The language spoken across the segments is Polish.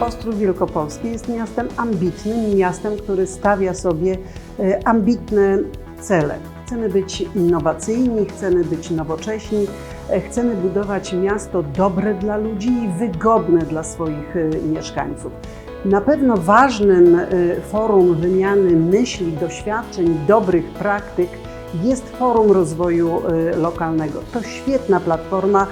Ostrów Wielkopolski jest miastem ambitnym, miastem, który stawia sobie e, ambitne cele. Chcemy być innowacyjni, chcemy być nowocześni, e, chcemy budować miasto dobre dla ludzi i wygodne dla swoich e, mieszkańców. Na pewno ważnym forum wymiany myśli, doświadczeń, dobrych praktyk jest Forum Rozwoju Lokalnego. To świetna platforma,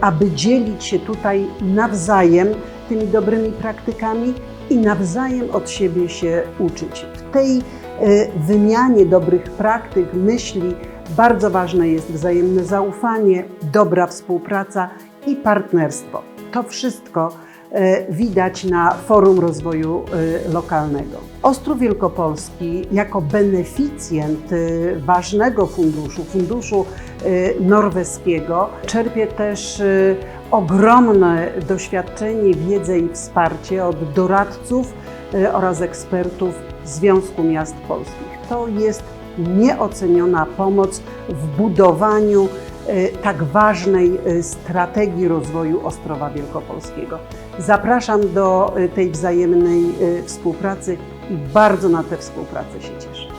aby dzielić się tutaj nawzajem tymi dobrymi praktykami i nawzajem od siebie się uczyć. W tej e, wymianie dobrych praktyk, myśli bardzo ważne jest wzajemne zaufanie, dobra współpraca i partnerstwo. To wszystko widać na Forum Rozwoju e, Lokalnego. Ostrów Wielkopolski jako beneficjent e, ważnego funduszu, funduszu e, norweskiego, czerpie też e, ogromne doświadczenie, wiedzę i wsparcie od doradców e, oraz ekspertów Związku Miast Polskich. To jest nieoceniona pomoc w budowaniu e, tak ważnej e, strategii rozwoju Ostrowa Wielkopolskiego. Zapraszam do e, tej wzajemnej e, współpracy i bardzo na tę współpracę się cieszę.